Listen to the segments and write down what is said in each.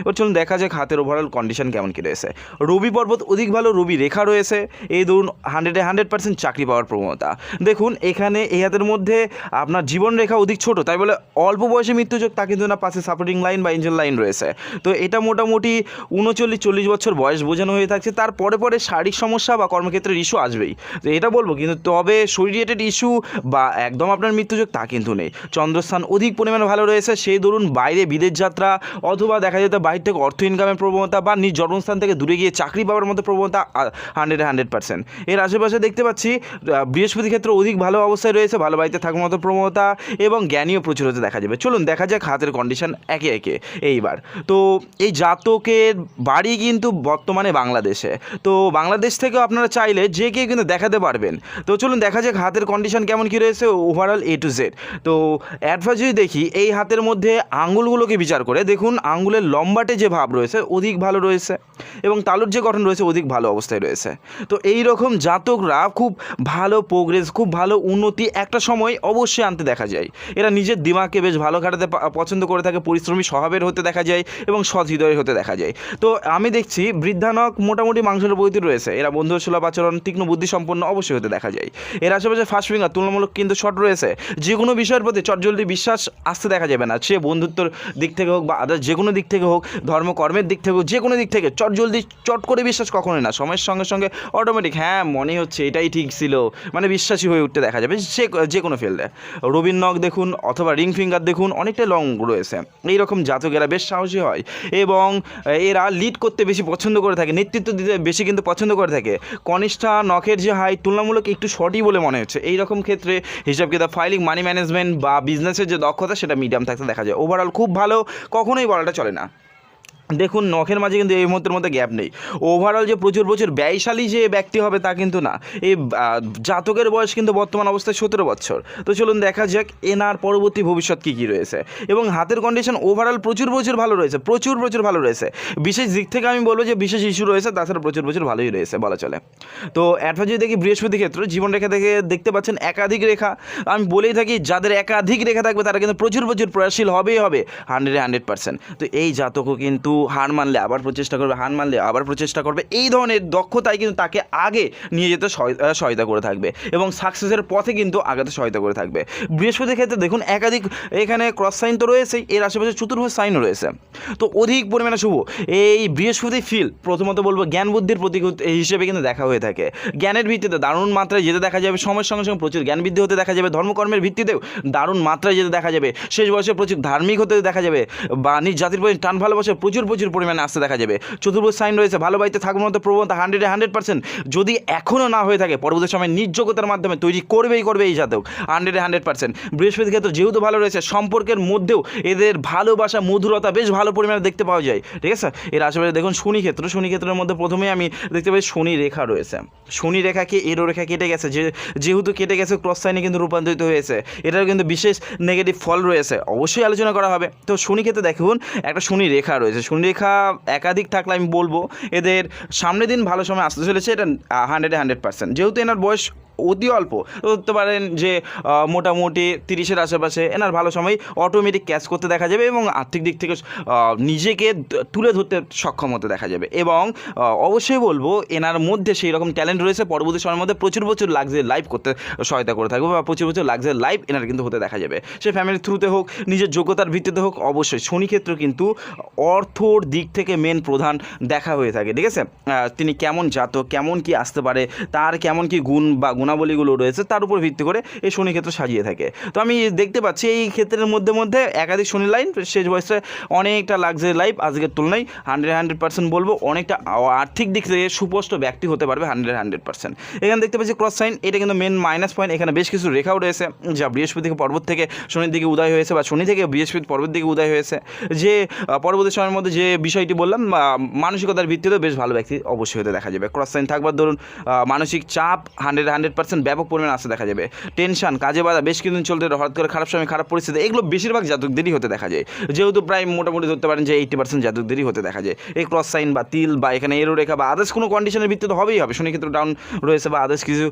এবার চলুন দেখা যাক হাতের ওভারঅল কন্ডিশন কেমন কী রয়েছে। রবি পর্বত অধিক ভালো, রবি রেখা রয়েছে। এই ধরুন হান্ড্রেডে হান্ড্রেড পার্সেন্ট চাকরি পাওয়ার প্রবণতা। দেখুন, এখানে এই হাতের মধ্যে আপনার জীবন রেখা অধিক ছোট, তাই বলে অল্প বয়সে মৃত্যুযোগ তা কিন্তু না, পাশে সাপোর্টিং লাইন বা ইঞ্জিন লাইন রয়েছে। তো এটা মোটামুটি উনচল্লিশ, চল্লিশ বছর বয়স বোঝানো হয়ে থাকছে। তার পরে পরে শারীরিক সমস্যা বা কর্মক্ষেত্রের ইস্যু আসবেই। তো এটা বলব, কিন্তু তবে শরীর রিলেটেড ইস্যু বা একদম আপনার মৃত্যুযোগ তা কিন্তু নেই। চন্দ্রস্থান অধিক পরিমাণে ভালো রয়েছে। সেই ধরুন বাইরে বিদেশ যাত্রা অথবা দেখা যেত বাইরে থেকে অর্থ ইনকামের প্রবণতা বা নিজ জন্মস্থান থেকে দূরে গিয়ে চাকরি পাওয়ার মতো প্রবণতা হান্ড্রেড হান্ড্রেড পার্সেন্ট এর আশেপাশে দেখতে পাচ্ছি বৃহস্পতি ক্ষেত্রে অধিক ভালো অবস্থায় রয়েছে, ভালো বাড়িতে থাকার মতো প্রবণতা এবং জ্ঞানীয় প্রচুর হতে দেখা যাবে। চলুন দেখা যাক হাতের কন্ডিশন একে একে। এইবার, তো এই জাতকের বাড়ি কিন্তু বর্তমানে বাংলাদেশে। তো বাংলাদেশ থেকেও আপনারা চাইলে যে কেউ কিন্তু দেখাতে পারবেন। তো চলুন দেখা যাক হাতের কন্ডিশন কেমন কী রয়েছে ওভারঅল এ টু জেড তো অ্যাডভাইস যদি দেখি, এই হাতের মধ্যে আঙ্গুলগুলোকে বিচার করে, দেখুন আঙ্গুলের লম্বাটে যে ভাব রয়েছে, অধিক ভালো রয়েছে এবং তালুর যে গঠন রয়েছে, অধিক ভালো অবস্থায় রয়েছে। তো এই রকম জাতকরা খুব ভালো প্রোগ্রেস খুব ভালো উন্নতি একটা সময় অবশ্যই আনতে দেখা যায়। এরা নিজের দিমাগকে বেশ ভালো কাটাতে পছন্দ করে থাকে, পরিশ্রমী, স্বভাবের হতে দেখা যায় এবং সৎ হৃদয়ের হতে দেখা যায়। তো আমি দেখছি বৃদ্ধানক মোটামুটি মাংসের প্রতি রয়েছে। এরা বন্ধুসুলভ আচরণ, তীক্ষ্ণ বুদ্ধি সম্পন্ন অবশ্যই হতে দেখা যায়। এর আশেপাশে ফার্স্ট ফিঙ্গার তুলনামূলক কিন্তু শর্ট রয়েছে। যে কোনো বিষয়ের প্রতি চটজলদি বিশ্বাস আসতে দেখা যাবে না। সে বন্ধুত্বর দিক থেকে হোক বা আদার যে কোনো দিক থেকে হোক ধর্মকর্মের দিক থেকে যে কোনো দিক থেকে, চট জলদি, চট করে বিশ্বাস কখনোই না। সময়ের সঙ্গে সঙ্গে অটোমেটিক হ্যাঁ মনে হচ্ছে এটাই ঠিক ছিল। মানে বিশ্বাসী হয়ে উঠতে দেখা যাবে সে, যে কোনো ফিল্ডে রবীন নখ দেখুন অথবা রিং ফিঙ্গার দেখুন, অনেকটা লং রয়েছে। এইরকম জাতকেরা বেশ সাহসী হয়। এবং এরা লিড করতে বেশি পছন্দ করে থাকে, নেতৃত্ব দিতে বেশি কিন্তু পছন্দ করে থাকে। কনিষ্ঠা নখের যে হাই, তুলনামূলক একটু শর্টই বলে মনে হচ্ছে। এই রকম ক্ষেত্রে হিসাব কিতাব ফাইলিং মানি ম্যানেজমেন্ট বা বিজনেসের যে দক্ষতা, সেটা মিডিয়াম থাকতে দেখা যায়। ওভারঅল খুব ভালো, কখনোই বলাটা চলে না। দেখুন, নখের মাঝে কিন্তু এই মুহূর্তের মধ্যে গ্যাপ নেই। ওভারঅল যে প্রচুর প্রচুর ব্যয়শালী যে ব্যক্তি হবে তা কিন্তু না। এই জাতকের বয়স কিন্তু বর্তমান অবস্থায় সতেরো বছর। তো চলুন দেখা যাক এনার পরবর্তী ভবিষ্যৎ কী কী রয়েছে। এবং হাতের কন্ডিশন ওভারঅল প্রচুর প্রচুর ভালো রয়েছে, প্রচুর প্রচুর ভালো রয়েছে। বিশেষ দিক থেকে আমি বলব যে বিশেষ ইস্যু রয়েছে, তাছাড়া প্রচুর প্রচুর ভালোই রয়েছে, বলা চলে। তো অ্যাডভাইস যদি দেখি, বৃহস্পতি ক্ষেত্র জীবন রেখা থেকে দেখতে পাচ্ছেন একাধিক রেখা। আমি বলেই থাকি, যাদের একাধিক রেখা থাকবে, তারা কিন্তু প্রচুর প্রচুর প্রয়াসশীল হবেই, হবে হান্ড্রেডে হান্ড্রেড পার্সেন্ট তো এই জাতকও কিন্তু হার মানলে আবার প্রচেষ্টা করবে, হার মানলে আবার প্রচেষ্টা করবে, এই ধরনের দক্ষতাই কিন্তু তাকে আগে নিয়ে যেতে সহায়- সহায়তা করে থাকবে এবং সাকসেসের পথে কিন্তু আগাতে সহায়তা করে থাকবে। বৃহস্পতির ক্ষেত্রে দেখুন, একাধিক এখানে ক্রস সাইন তো রয়েছেই, এর আশেপাশে চতুর্ভুজ সাইনও রয়েছে। তো অধিক পরিমাণে শুভ, এই বৃহস্পতি ফিল প্রথমত বলব জ্ঞান বুদ্ধির প্রতীক হিসেবে কিন্তু দেখা হয়ে থাকে। জ্ঞানের ভিত্তিতে দারুণ মাত্রায় যেতে দেখা যাবে, সময়ের সঙ্গে সঙ্গে প্রচুর জ্ঞান বৃদ্ধি হতে দেখা যাবে, ধর্মকর্মের ভিত্তিতেও দারুণ মাত্রায় যেতে দেখা যাবে, শেষ বয়সে প্রচুর ধার্মিক হতে দেখা যাবে, বা নিজ জাতির প্রতি টান ভালোবাসে প্রচুর প্রচুর পরিমাণে আসতে দেখা যাবে। চতুর্ভুজ সাইন রয়েছে, ভালো বাড়িতে থাকার মতো প্রবণতা হান্ড্রেডে হান্ড্রেড পার্সেন্ট যদি এখনও না হয়ে থাকে, পরবর্তী সময় নিজ যোগ্যতার মাধ্যমে তৈরি করবেই করবে এই জাতক হান্ড্রেডে হান্ড্রেড পার্সেন্ট বৃহস্পতি ক্ষেত্রে যেহেতু ভালো রয়েছে, সম্পর্কের মধ্যেও এদের ভালোবাসা, মধুরতা বেশ ভালো পরিমাণে দেখতে পাওয়া যায়, ঠিক আছে? এর আশেপাশে দেখুন শনি ক্ষেত্র, শনি ক্ষেত্রের মধ্যে প্রথমেই আমি দেখতে পাই শনি রেখা রয়েছে। শনি রেখাকে এরো রেখা কেটে গেছে, যে, যেহেতু কেটে গেছে ক্রস সাইনে কিন্তু রূপান্তরিত হয়েছে। এটারও কিন্তু বিশেষ নেগেটিভ ফল রয়েছে, অবশ্যই আলোচনা করা হবে। তো শনি ক্ষেত্রে দেখুন, একটা শনি রেখা রয়েছে রেখা একাধিক থাকলে আমি বলব, এদের সামনের দিন ভালো সময় আসতে চলেছে, এটা হান্ড্রেডে হান্ড্রেড পার্সেন্ট যেহেতু এনার বয়স অতি অল্প। ধরতে পারেন যে মোটামুটি তিরিশের আশেপাশে, এনার ভালো সময় অটোমেটিক ক্যাচ করতে দেখা যাবে এবং আর্থিক দিক থেকে নিজেকে তুলে ধরতে সক্ষম হতে দেখা যাবে এবং অবশ্যই বলব এনার মধ্যে সেই রকম ট্যালেন্ট রয়েছে, পরবর্তী সময়ের মধ্যে প্রচুর প্রচুর লাক্সারি লাইভ করতে সহায়তা করে থাকবে বা প্রচুর প্রচুর লাক্সারি লাইভ এনার কিন্তু হতে দেখা যাবে। সে ফ্যামিলির থ্রুতে হোক, নিজের যোগ্যতার ভিত্তিতে হোক, অবশ্যই শনি ক্ষেত্র কিন্তু অর্থর দিক থেকে মেন প্রধান দেখা হয়ে থাকে, ঠিক আছে? তিনি কেমন জাতক, কেমন কি আসতে পারে, তার কেমন কি গুণ বা গুণাবলীগুলো রয়েছে, তার উপর ভিত্তি করে এই শনি ক্ষেত্র সাজিয়ে থাকে। তো আমি দেখতে পাচ্ছি এই ক্ষেত্রের মধ্যে মধ্যে একাধিক শনি লাইন, শেষ বয়সে অনেকটা লাক্সারি লাইফ আজকের তুলনায় হান্ড্রেড হান্ড্রেড পার্সেন্ট বলব, অনেকটা আর্থিক দিক থেকে সুপষ্ট ব্যক্তি হতে পারবে হান্ড্রেড হান্ড্রেড পার্সেন্ট এখানে দেখতে পাচ্ছি ক্রস সাইন এটা কিন্তু মেন মাইনাস পয়েন্ট এখানে বেশ কিছু রেখাও রয়েছে, যা বৃহস্পতি থেকে পর্বত থেকে শনির দিকে উদয় হয়েছে বা শনি থেকে বৃহস্পতি পর্বত দিকে উদয় হয়েছে। যে পরবর্তী সময়ের মধ্যে যে বিষয়টি বললাম মানসিকতার ভিত্তিতে বেশ ভালো ব্যক্তি অবশ্যই হতে দেখা যাবে। ক্রস সাইন থাকবার ধরুন মানসিক চাপ হান্ড্রেড হান্ড্রেড পার্সেন্ট ব্যাপক পরিমাণে আসতে দেখা যাবে। টেনশন কাজে বাধা, বেশ কিছুদিন চলতে হঠাৎ করে খারাপ সময়, খারাপ পরিস্থিতি, এগুলো বেশিরভাগ জাতকদেরই হতে দেখা যায়। যেহেতু প্রায় মোটামুটি ধরতে পারেন যে এইটি পার্সেন্ট জাতকদেরই হতে দেখা যায়। এই ক্রস সাইন বা তিল বা এখানে এরও রেখা বা আদার্স কোনো কন্ডিশনের ভিত্তিতে হবেই হবে। শনি ক্ষেত্রে ডাউন রয়েছে বা আদার্স কিছু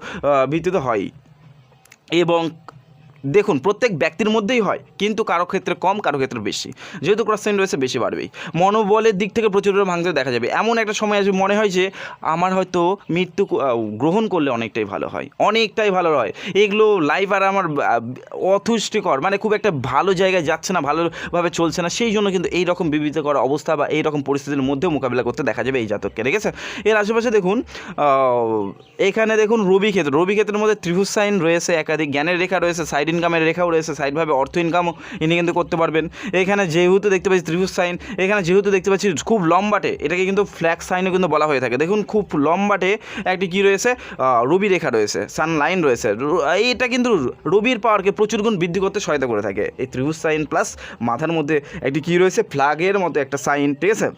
ভিত্তিতে হয় এবং দেখুন প্রত্যেক ব্যক্তির মধ্যেই হয় কিন্তু কারও ক্ষেত্রে কম কারও ক্ষেত্রে বেশি। যেহেতু ক্রস সাইন রয়েছে বেশি বাড়বেই। মনোবলের দিক থেকে প্রচুর ভাঙতে দেখা যাবে। এমন একটা সময় আসবে মনে হয় যে আমার হয়তো মৃত্যু গ্রহণ করলে অনেকটাই ভালো হয়। অনেকটাই ভালো হয়। এগুলো লাইফ আর আমার আহ, অতুষ্টিকর মানে খুব একটা ভালো জায়গায় যাচ্ছে না ভালোভাবে চলছে না সেই জন্য কিন্তু এই রকম বিবৃতকর অবস্থা বা এই রকম পরিস্থিতির মধ্যেও মোকাবিলা করতে দেখা যাবে এই জাতককে ঠিক আছে? এর আশেপাশে দেখুন এখানে দেখুন রবি ক্ষেত্র। রবি ক্ষেত্রের মধ্যে ত্রিভুজ সাইন রয়েছে একাধিক জ্ঞানের রেখা রয়েছে সাইড ইনকামের রেখাও রয়েছে সাইডভাবে অর্থ ইনকামও ইনি কিন্তু করতে পারবেন। এখানে যেহেতু দেখতে পাচ্ছি ত্রিভুজ সাইন এখানে যেহেতু দেখতে পাচ্ছি খুব লম্বাটে, এটাকে কিন্তু ফ্ল্যাগ সাইনও কিন্তু বলা হয়ে থাকে। দেখুন, খুব লম্বাটে একটি কি রয়েছে? রবি রেখা রয়েছে সান লাইন রয়েছে এইটা কিন্তু রবির পাওয়ারকে প্রচুর গুণ বৃদ্ধি করতে সহায়তা করে থাকে। এই ত্রিভুজ সাইন প্লাস মাথার মধ্যে একটি কি রয়েছে? ফ্ল্যাগের মতো একটা সাইন ঠিক আছে?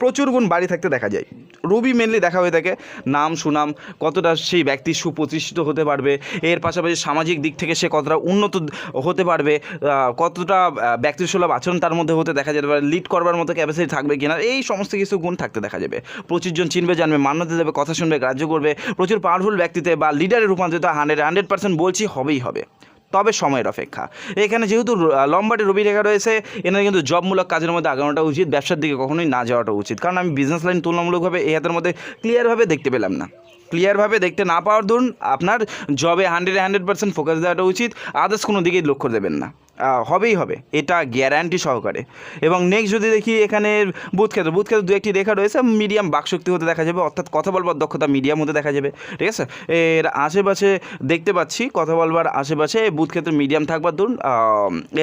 প্রচুর গুণ বাড়ি থাকতে দেখা যায়। রবি মেনলি দেখা হয়ে থাকে, নাম, সুনাম, কতটা সেই ব্যক্তি সুপ্রতিষ্ঠিত হতে পারবে, এর পাশাপাশি সামাজিক দিক থেকে সে কতটা উন্নত হতে পারবে কতটা ব্যক্তিসুলভ আচরণ তার মধ্যে হতে দেখা যেতে পারে লিড করবার মতো ক্যাপাসিটি থাকবে কিনা, এই সমস্ত কিছু গুণ থাকতে দেখা যাবে। প্রচুর জন চিনবে, জানবে, মান্যতা দেবে, কথা শুনবে, গ্রাহ্য করবে, প্রচুর পাওয়ারফুল ব্যক্তিতে বা লিডারে রূপান্তরিত হান্ড্রেড হান্ড্রেড পার্সেন্ট বলছি হবেই হবে। তবে সময়ের অপেক্ষা। এখানে যেহেতু লম্বাটি রবি রেখা রয়েছে, এনার কিন্তু জবমূলক কাজের মধ্যে আগানোটা উচিত, ব্যবসার দিকে কখনোই না যাওয়াটা উচিত। কারণ আমি বিজনেস লাইন তুলনামূলকভাবে এই হাতের মধ্যে ক্লিয়ারভাবে দেখতে পেলাম না। ক্লিয়ারভাবে দেখতে না পাওয়ার ধরুন আপনার জবে হান্ড্রেড হান্ড্রেড পার্সেন্ট ফোকাস দেওয়াটা উচিত আদার্স কোনো দিকেই লক্ষ্য দেবেন না। হবেই হবে। এটা গ্যারান্টি সহকারে। এবং নেক্সট যদি দেখি এখানে বুথ ক্ষেত্র বুথ ক্ষেত্র দু একটি রেখা রয়েছে মিডিয়াম বাকশক্তি হতে দেখা যাবে, অর্থাৎ কথা বলবার দক্ষতা মিডিয়াম হতে দেখা যাবে। ঠিক আছে? এর আশেপাশে দেখতে পাচ্ছি, কথা বলবার আশেপাশে বুথ ক্ষেত্রে মিডিয়াম থাকবার ধরুন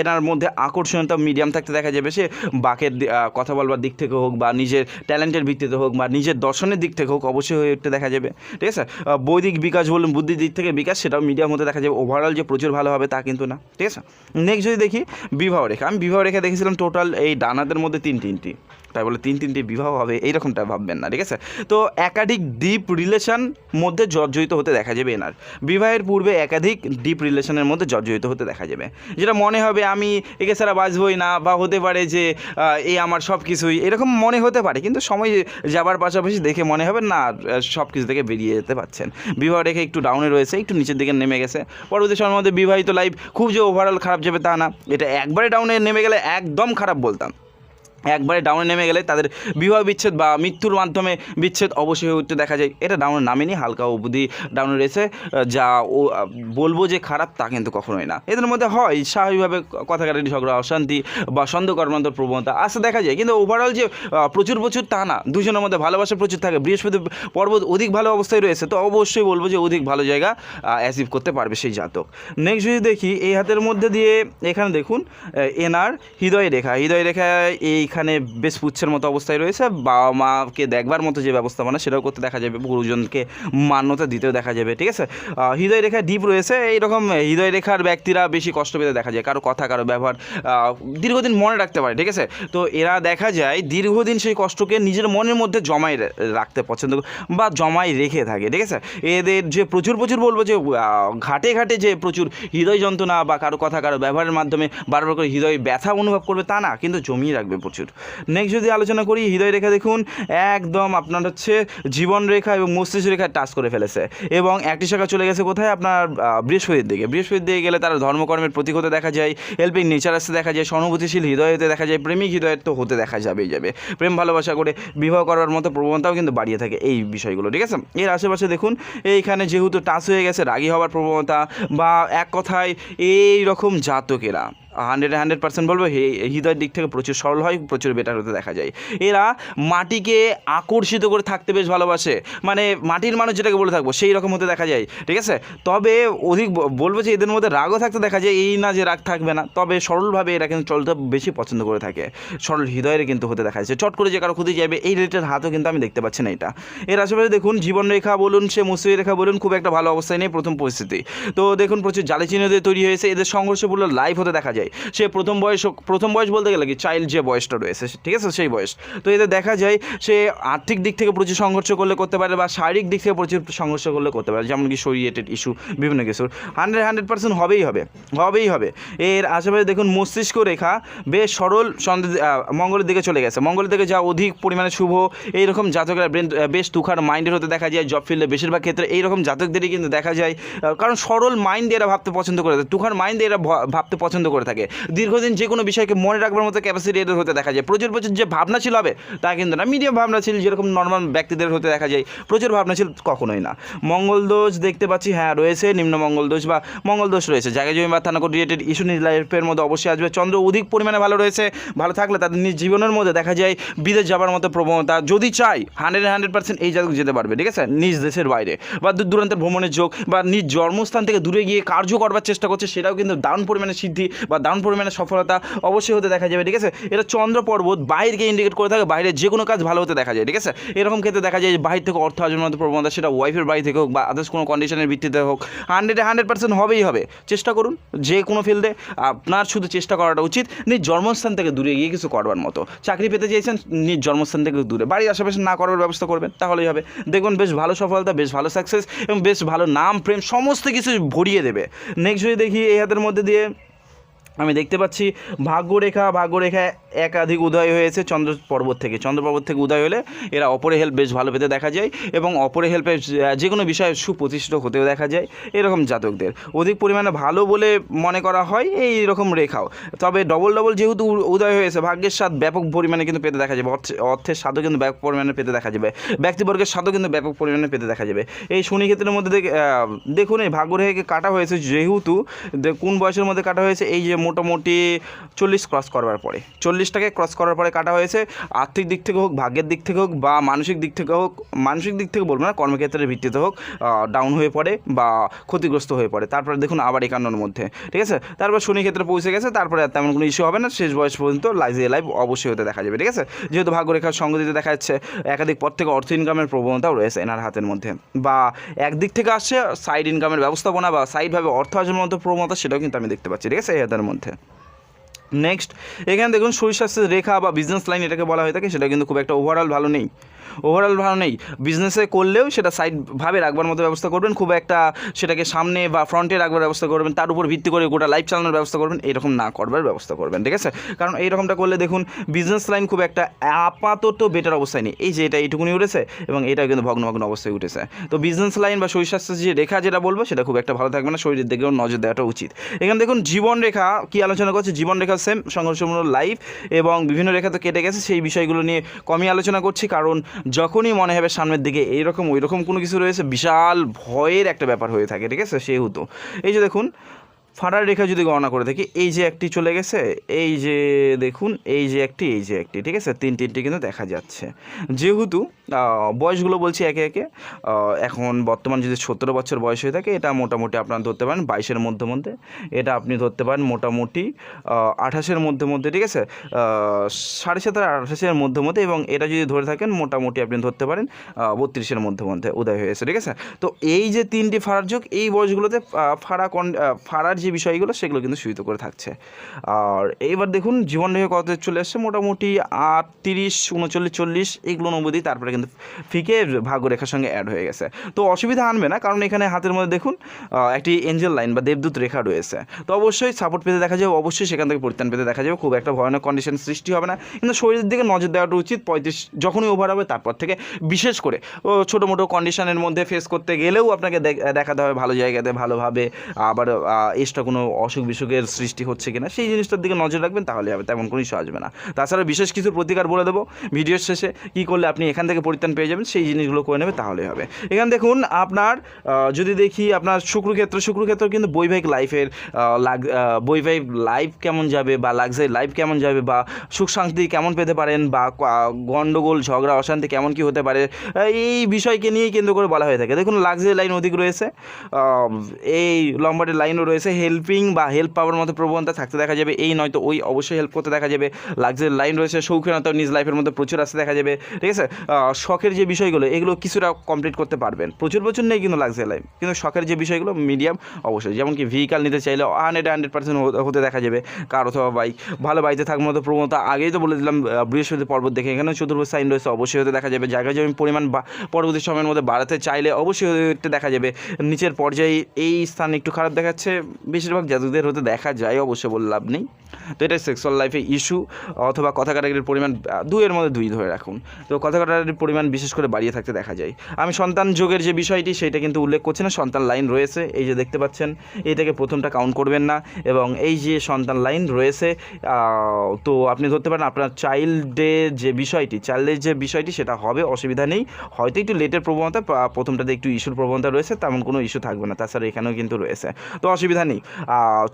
এনার মধ্যে আকর্ষণীয়তা মিডিয়াম থাকতে দেখা যাবে। সে বাকের কথা বলবার দিক থেকে হোক বা নিজের ট্যালেন্টের ভিত্তিতে হোক বা নিজের দর্শনের দিক থেকে হোক অবশ্যই হয়ে উঠতে দেখা যাবে। ঠিক আছে? বৈদিক বিকাশ বলুন, বুদ্ধির দিক থেকে বিকাশ, সেটাও মিডিয়াম হতে দেখা যাবে। ওভারঅল যে প্রচুর ভালো হবে তা কিন্তু না। ঠিক আছে? নেক্সট যদি দেখি বিবাহ রেখা আমি বিবাহ রেখা দেখেছিলাম টোটাল এই ডানাদের মধ্যে তিন তিনটি। তাই বলে তিন তিনটি বিবাহ হবে, এইরকমটা ভাববেন না, ঠিক আছে? তো একাধিক ডিপ রিলেশন মধ্যে জর্জরিত হতে দেখা যাবে এনার। বিবাহের পূর্বে একাধিক ডিপ রিলেশনের মধ্যে জর্জরিত হতে দেখা যাবে। যেটা মনে হবে আমি একে ছাড়া বাঁচবই না, বা হতে পারে যে এই আমার সব কিছুই এরকম মনে হতে পারে, কিন্তু সময় যাবার পাশাপাশি দেখে মনে হবে না সব কিছু থেকে বেরিয়ে যেতে পারছেন। বিবাহ রেখে একটু ডাউনে রয়েছে, একটু নিচের দিকে নেমে গেছে। পরবর্তী সময়ের মধ্যে বিবাহিত লাইফ খুব যে ওভারঅল খারাপ যাবে তা না, এটা একবারে ডাউনে নেমে গেলে একদম খারাপ বলতাম। একবারে ডাউনে নেমে গেলে তাদের বিবাহ বিচ্ছেদ বা মৃত্যুর মাধ্যমে বিচ্ছেদ অবশ্যই উঠতে দেখা যায়। এটা ডাউনে নামেনি, হালকা অবধি ডাউনে রয়েছে। যা ও বলব যে খারাপ তা কিন্তু কখনোই না। এদের মধ্যে হয় স্বাভাবিকভাবে কথা কাটাটি, ঝগড়া, অশান্তি বা সন্দেহ কর্মান্তর প্রবণতা আসতে দেখা যায়। কিন্তু ওভারঅল যে প্রচুর প্রচুর তা না। দুজনের মধ্যে ভালোবাসা প্রচুর থাকে। বৃহস্পতি পর্বত অধিক ভালো অবস্থায় রয়েছে। তো অবশ্যই বলব যে অধিক ভালো জায়গা অ্যাচিভ করতে পারবে সেই জাতক। নেক্সট যদি দেখি, এই হাতের মধ্যে দিয়ে এখানে দেখুন এনার হৃদয় রেখা। হৃদয় রেখা এইখানে বেশ পুচ্ছের মতো অবস্থায় রয়েছে, বাবা মাকে দেখবার মতো যে ব্যবস্থাপনা সেটাও করতে দেখা যাবে, গুরুজনকে মান্যতা দিতেও দেখা যাবে, ঠিক আছে? হৃদয় রেখা ডিপ রয়েছে, এইরকম হৃদয় রেখার ব্যক্তিরা বেশি কষ্ট পেতে দেখা যায়, কারও কথা, কারও ব্যবহার দীর্ঘদিন মনে রাখতে পারে, ঠিক আছে? তো এরা দেখা যায় দীর্ঘদিন সেই কষ্টকে নিজের মনের মধ্যে জমাই রাখতে পছন্দ বা জমাই রেখে থাকে, ঠিক আছে? এদের যে প্রচুর প্রচুর বলব যে ঘাটে ঘাটে যে প্রচুর হৃদয় যন্ত্রণা বা কারও কথা, কারও ব্যবহারের মাধ্যমে বারবার করে হৃদয় ব্যথা অনুভব করবে তা না, কিন্তু জমিয়ে রাখবে প্রচুর। নেক্সট যদি আলোচনা করি, হৃদয় রেখা দেখুন, একদম আপনার হচ্ছে জীবন রেখা এবং মস্তিষ্ক রেখা টাচ করে ফেলেছে। এবং একটি শাখা চলে গেছে কোথায়? আপনার বৃহস্পতির দিকে। বৃহস্পতির দিকে গেলে তারা ধর্মকর্মের প্রতীক হতে দেখা যায় হেল্পিং নেচার আসতে দেখা যায়, সহানুভূতিশীল হৃদয় হতে দেখা যায়, প্রেমিক হৃদয়ের তো হতে দেখা যাবেই যাবে। প্রেম, ভালোবাসা করে বিবাহ করার মতো প্রবণতাও কিন্তু বাড়িয়ে থাকে এই বিষয়গুলো, ঠিক আছে? এর আশেপাশে দেখুন, এইখানে যেহেতু টাচ হয়ে গেছে, রাগী হওয়ার প্রবণতা বা এক কথায় এই রকম জাতকেরা। হান্ড্রেড হান্ড্রেড পার্সেন্ট বলব হৃদয়ের দিক থেকে প্রচুর সরল হয়, প্রচুর বেটার হতে দেখা যায়। এরা মাটিকে আকর্ষিত করে থাকতে বেশ ভালোবাসে। মানে মাটির মানুষ যেটাকে বলে থাকব, সেই রকম হতে দেখা যায়, ঠিক আছে? তবে অধিক বলব যে এদের মধ্যে রাগও থাকতে দেখা যায়, এই না যে রাগ থাকবে না। তবে সরলভাবে এরা কিন্তু চলতে বেশি পছন্দ করে থাকে। সরল হৃদয়ের কিন্তু হতে দেখা যাচ্ছে চট করে যে কারও ক্ষতি যাবে এই রেটের হাতও কিন্তু আমি দেখতে পাচ্ছি না এটা। এর আশেপাশে দেখুন জীবন রেখা বলুন, সে মুসুরি রেখা বলুন, খুব একটা ভালো অবস্থায় নেই, প্রথম পরিস্থিতি। তো দেখুন, প্রচুর জালে তৈরি হয়েছে। এদের সংঘর্ষপূর্ণ লাইফ হতে দেখা যায়। যায়। সে প্রথম বয়স প্রথম বয়স বলতে গেলে কি? চাইল্ড যে বয়সটা রয়েছে ঠিক আছে? সেই বয়স। তো এতে দেখা যায়, সে আর্থিক দিক থেকে প্রচুর সংঘর্ষ করলে করতে পারে বা শারীরিক দিক থেকে প্রচুর সংঘর্ষ করলে করতে পারে। যেমন কি রিলেটেড ইস্যু বিভিন্ন কিছুর হান্ড্রেড হান্ড্রেড পার্সেন্ট হবেই হবে। হবেই হবে। এর আশেপাশে দেখুন, মস্তিষ্ক রেখা বেশ সরল সন্দেহ মঙ্গলের দিকে চলে গেছে। মঙ্গলের দিকে যা অধিক পরিমাণে শুভ। এইরকম জাতকেরা ব্রেন বেশ তুখার মাইন্ডের হতে দেখা যায় জব ফিল্ডে বেশিরভাগ ক্ষেত্রে। এইরকম জাতকদেরই কিন্তু দেখা যায়। কারণ সরল মাইন্ড এরা ভাবতে পছন্দ করে থাকে তুখার মাইন্ড এরা ভাবতে পছন্দ করে থাকে। দীর্ঘদিন যে কোনো বিষয়কে মনে রাখবার মতো ক্যাপাসিটি এদের হতে দেখা যায়। প্রচুর প্রচুর যে ভাবনাশীল হবে, তা কিন্তু না। মিডিয়াম ভাবনাশীল যেরকম নর্মাল ব্যক্তিদের হতে দেখা যায়, প্রচুর ভাবনাশীল কখনোই না। মঙ্গল দোষ দেখতে পাচ্ছি হ্যাঁ রয়েছে, নিম্ন মঙ্গল দোষ বা মঙ্গল দোষ রয়েছে। জায়গা জমি বা থানা রিলেটেড ইস্যু নিজ লাইফের মধ্যে অবশ্যই আসবে। চন্দ্র অধিক পরিমাণে ভালো রয়েছে, ভালো থাকলে তাদের নিজ জীবনের মধ্যে দেখা যায় বিদেশ যাবার মতো প্রবণতা। যদি চাই হান্ড্রেড হান্ড্রেড পার্সেন্ট এই জায়গায় যেতে পারবে, ঠিক আছে? নিজ দেশের বাইরে। বা দূর দূরান্তের ভ্রমণের যোগ বা নিজ জন্মস্থান থেকে দূরে গিয়ে কার্য করবার চেষ্টা করছে, সেটাও কিন্তু দারুণ পরিমাণে সিদ্ধি বা দারুণ পরিমাণে সফলতা অবশ্যই হতে দেখা যাবে, ঠিক আছে? এটা চন্দ্র পর্বত বাইরকে ইন্ডিকেট করে থাকে বাইরে যে কোনো কাজ ভালো হতে দেখা যায়, ঠিক আছে? এরকম ক্ষেত্রে দেখা যায় যে বাহির থেকে অর্থ আর্জনের প্রবণতা, সেটা ওয়াইফের বাড়ি থেকে হোক বা আদার্স কোনো কন্ডিশনের ভিত্তিতে হোক হান্ড্রেডে হান্ড্রেড পার্সেন্ট হবেই হবে। চেষ্টা করুন যে কোনো ফিল্ডে আপনার শুধু চেষ্টা করাটা উচিত, নিজ জন্মস্থান থেকে দূরে গিয়ে কিছু করবার মতো। চাকরি পেতে চেয়েছেন, নিজ জন্মস্থান থেকে দূরে। বাড়ির আশেপাশে না করার ব্যবস্থা করবেন, তাহলেই হবে। দেখবেন বেশ ভালো সফলতা, বেশ ভালো সাকসেস এবং বেশ ভালো নাম, প্রেম, সমস্ত কিছু ভরিয়ে দেবে। নেক্সট যদি দেখি এই হাতের মধ্যে দিয়ে আমি দেখতে পাচ্ছি ভাগ্যরেখা ভাগ্যরেখা একাধিক উদয় হয়েছে চন্দ্র পর্বত থেকে। চন্দ্র পর্বত থেকে উদয় হলে এরা অপরে হেল্প বেশ ভালো পেতে দেখা যায় এবং অপরে হেল্পে যে কোনো বিষয়ে সুপ্রতিষ্ঠিত হতেও দেখা যায় এরকম জাতকদের। অধিক পরিমাণে ভালো বলে মনে করা হয় এই রকম রেখাও। তবে ডবল ডবল যেহেতু উদয় হয়েছে, ভাগ্যের স্বাদ ব্যাপক পরিমাণে কিন্তু পেতে দেখা যাবে। অর্থে- অর্থের স্বাদও কিন্তু ব্যাপক পরিমাণে পেতে দেখা যাবে। ব্যক্তিবর্গের স্বাদও কিন্তু ব্যাপক পরিমাণে পেতে দেখা যাবে। এই শনি ক্ষেত্রের মধ্যে দেখ- দেখুন এই ভাগ্যরেখাকে কাটা হয়েছে যেহেতু কোন বয়সের মধ্যে কাটা হয়েছে? এই যে মোটামুটি চল্লিশ ক্রস করবার পরে। চল্লিশটাকে ক্রস করার পরে কাটা হয়েছে। আর্থিক দিক থেকে হোক, ভাগ্যের দিক থেকে হোক বা মানসিক দিক থেকে হোক, মানসিক দিক থেকে বলব না, কর্মক্ষেত্রের ভিত্তিতে হোক ডাউন হয়ে পড়ে বা ক্ষতিগ্রস্ত হয়ে পড়ে। তারপরে দেখুন আবার একান্নর মধ্যে, ঠিক আছে? তারপর শনি ক্ষেত্রে পৌঁছে গেছে, তারপরে আর তেমন কোনো ইস্যু হবে না, শেষ বয়স পর্যন্ত লাইজে লাইফ অবশ্যই হতে দেখা যাবে, ঠিক আছে? যেহেতু ভাগ্যরেখার সঙ্গ দিতে দেখা যাচ্ছে, একাধিক পর থেকে অর্থ ইনকামের প্রবণতাও রয়েছে এনার হাতের মধ্যে। বা একদিক থেকে আসছে সাইড ইনকামের ব্যবস্থাপনা বা সাইডভাবে অর্থ অর্জনের মতো প্রবণতা, সেটাও কিন্তু আমি দেখতে পাচ্ছি, ঠিক আছে? এই হাতের মধ্যে। নেক্সট এখানে দেখুন শরীর স্বাস্থ্যের রেখা বা বিজনেস লাইন এটাকে বলা হয়ে থাকে, সেটা কিন্তু খুব একটা ওভারঅল ভালো নেই। ওভারঅল ভালো নেই। বিজনেসে করলেও সেটা সাইডভাবে রাখবার মতো ব্যবস্থা করবেন, খুব একটা সেটাকে সামনে বা ফ্রন্টে রাখবার ব্যবস্থা করবেন, তার উপর ভিত্তি করে গোটা লাইফ চালানোর ব্যবস্থা করবেন, এরকম না করবার ব্যবস্থা করবেন, ঠিক আছে? কারণ এইরকমটা করলে দেখুন বিজনেস লাইন খুব একটা আপাতত বেটার অবস্থায় নেই। এই যে এটা এইটুকুনি উঠেছে এবং এটা কিন্তু ভগ্ন ভগ্ন অবস্থায় উঠেছে। তো বিজনেস লাইন বা শরীর স্বাস্থ্যের যে রেখা যেটা বলব, সেটা খুব একটা ভালো থাকবে না, শরীরের দিকেও নজর দেওয়াটা উচিত। এখানে দেখুন, জীবন রেখা কি আলোচনা করছে? জীবন রেখা সেম সংঘর্ষমূলক লাইফ এবং বিভিন্ন রেখা তো কেটে গেছে, সেই বিষয়গুলো নিয়ে কমই আলোচনা করছি, কারণ যখনই মনে হবে সামনের দিকে এইরকম, ওইরকম কোনো কিছু রয়েছে, বিশাল ভয়ের একটা ব্যাপার হয়ে থাকে, ঠিক আছে? সেহেতু। এই যে দেখুন ফাটার রেখা যদি গণনা করে দেখি, এই যে একটি চলে গেছে, এই যে দেখুন, এই যে একটি, এই যে একটি, ঠিক আছে? তিন তিনটি কিন্তু দেখা যাচ্ছে। যেহেতু বয়সগুলো বলছি একে একে এখন বর্তমান যদি সতেরো বছর বয়স হয়ে থাকে, এটা মোটামুটি আপনারা ধরতে পারেন বাইশের মধ্যে মধ্যে, এটা আপনি ধরতে পারেন মোটামুটি আঠাশের মধ্যে মধ্যে, ঠিক আছে? সাড়ে সাতের আঠাশের মধ্যে মধ্যে এবং এটা যদি ধরে থাকেন, মোটামুটি আপনি ধরতে পারেন বত্রিশের মধ্যে মধ্যে উদয় হয়েছে ঠিক আছে? তো এই যে তিনটি ফাড়ার যোগ, এই বয়সগুলোতে ফাড়া কন ফাড়ার যে বিষয়গুলো সেগুলো কিন্তু সূচিত করে থাকছে। আর এইবার দেখুন, জীবন রেখা কত চলে এসছে মোটামুটি আটত্রিশ, উনচল্লিশ, চল্লিশ, এগুলো অবধি তারপরে কিন্তু ফিকে ভাগ্যরেখার সঙ্গে অ্যাড হয়ে গেছে। তো অসুবিধা আনবে না, কারণ এখানে হাতের মধ্যে দেখুন একটি এঞ্জেল লাইন বা দেবদূত রেখা রয়েছে। তো অবশ্যই সাপোর্ট পেতে দেখা যাবে অবশ্যই সেখান থেকে পরিত্রাণ পেতে দেখা যাবে। খুব একটা ভয়ানক কন্ডিশন সৃষ্টি হবে না। কিন্তু শরীরের দিকে নজর দেওয়াটা উচিত, পঁয়ত্রিশ যখনই ওভার হবে, তারপর থেকে বিশেষ করে ছোটো মোটো কন্ডিশনের মধ্যে ফেস করতে গেলেও আপনাকে দেখাতে হবে ভালো জায়গাতে, ভালোভাবে আবার এক্সট্রা কোনো অসুখ বিসুখের সৃষ্টি হচ্ছে কিনা, সেই জিনিসটার দিকে নজর রাখবেন, তাহলে হবে তেমন কোনো ইস্যু আসবে না। তাছাড়া বিশেষ কিছু প্রতিকার বলে দেবো, ভিডিওর শেষে কী করলে আপনি এখান থেকে পরিত্রাণ পেয়ে যাবেন, সেই জিনিসগুলো করে নেবে, তাহলেই হবে। এখানে দেখুন, আপনার যদি দেখি আপনার শুক্রক্ষেত্র শুক্রক্ষেত্র কিন্তু বৈবাহিক লাইফের লাগ বৈবাহিক লাইফ কেমন যাবে বা লাক্সারি লাইফ কেমন যাবে বা সুখ শান্তি কেমন পেতে পারেন বা গণ্ডগোল ঝগড়া, অশান্তি কেমন কি হতে পারে, এই বিষয়কে নিয়েই কেন্দ্র করে বলা হয়ে থাকে। দেখুন লাক্সারি লাইন অধিক রয়েছে এই লম্বাটের লাইনও রয়েছে হেল্পিং বা হেল্প পাওয়ার মতো প্রবণতা থাকতে দেখা যাবে। এই নয়তো ওই অবশ্যই হেল্প করতে দেখা যাবে। লাক্সারি লাইন রয়েছে, শৌখিনতা নিজ লাইফের মধ্যে প্রচুর আসতে দেখা যাবে। ঠিক আছে? শখের যে বিষয়গুলো, এগুলো কিছুটা কমপ্লিট করতে পারবেন। প্রচুর প্রচুর নেই কিন্তু লাক্সারি লাইফ কিন্তু শখের যে বিষয়গুলো মিডিয়াম অবশ্যই। যেমন কি ভেহিকাল নিতে চাইলে হান্ড্রেড হান্ড্রেড পার্সেন্ট হতে দেখা যাবে। কার অথবা বাইক ভালো বাইতে থাকার মতো প্রবণতা, আগেই তো বলে দিলাম বৃহস্পতি পর্বত দেখে। এখানেও চতুর্ভুজ সাইন রয়েছে, অবশ্যই হতে দেখা যাবে। জায়গা জমি পরিমাণ বা পরবর্তী সময়ের মধ্যে বাড়াতে চাইলে অবশ্যই হতে দেখা যাবে। নিচের পর্যায়ে এই স্থান একটু খারাপ দেখাচ্ছে। বেশিরভাগ জাতকদের হতে দেখা যায়, অবশ্য বলে লাভ নেই। তো এটা সেক্সুয়াল লাইফে ইস্যু অথবা কথা কাটাকাটির পরিমাণ দুইয়ের মধ্যে দুই ধরে রাখুন। তো কথা কাটাকাটির পরিমাণ বিশেষ করে বাড়িয়ে থাকতে দেখা যায়। আমি সন্তান যোগের যে বিষয়টি, সেটা কিন্তু উল্লেখ করছি না, সন্তান লাইন রয়েছে। এই যে দেখতে পাচ্ছেন, এটাকে প্রথমটা কাউন্ট করবেন না। এবং এই যে সন্তান লাইন রয়েছে তো আপনি ধরতে পারেন আপনার চাইল্ডের যে বিষয়টি চাইল্ডের যে বিষয়টি, সেটা হবে, অসুবিধা নেই। হয়তো একটু লেটের প্রবণতা প্রথমটাতে একটু ইস্যুর প্রবণতা রয়েছে, তেমন কোনো ইস্যু থাকবে না। তাছাড়া এখানেও কিন্তু রয়েছে। তো অসুবিধা নেই।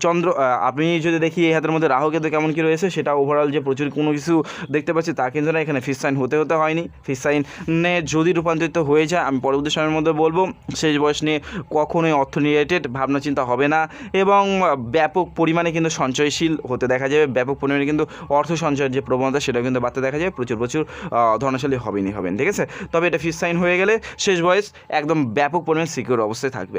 চন্দ্র আপনি যদি দেখি এই হাতের মধ্যে রাহু কেতু কেমন কী রয়েছে, সেটা ওভারঅল যে প্রচুর কোনো কিছু দেখতে পাচ্ছি, তা কিন্তু না, এখানে ফিস সাইন হতে হতে হয়নি। ফিস সাইনে যদি রূপান্তরিত হয়ে যায়, আমি পরবর্তী সময়ের মধ্যে বলব, শেষ বয়স নিয়ে কখনোই অর্থ রিলেটেড ভাবনা চিন্তা হবে না এবং ব্যাপক পরিমাণে কিন্তু সঞ্চয়শীল হতে দেখা যাবে, ব্যাপক পরিমাণে কিন্তু অর্থ সঞ্চয়ের যে প্রবণতা সেটা কিন্তু বাড়তে দেখা যাবে, প্রচুর প্রচুর ধনশালী হবেনই হবেন, ঠিক আছে? তবে এটা ফিস সাইন হয়ে গেলে শেষ বয়স একদম ব্যাপক পরিমাণ সিকিউর অবস্থায় থাকবে।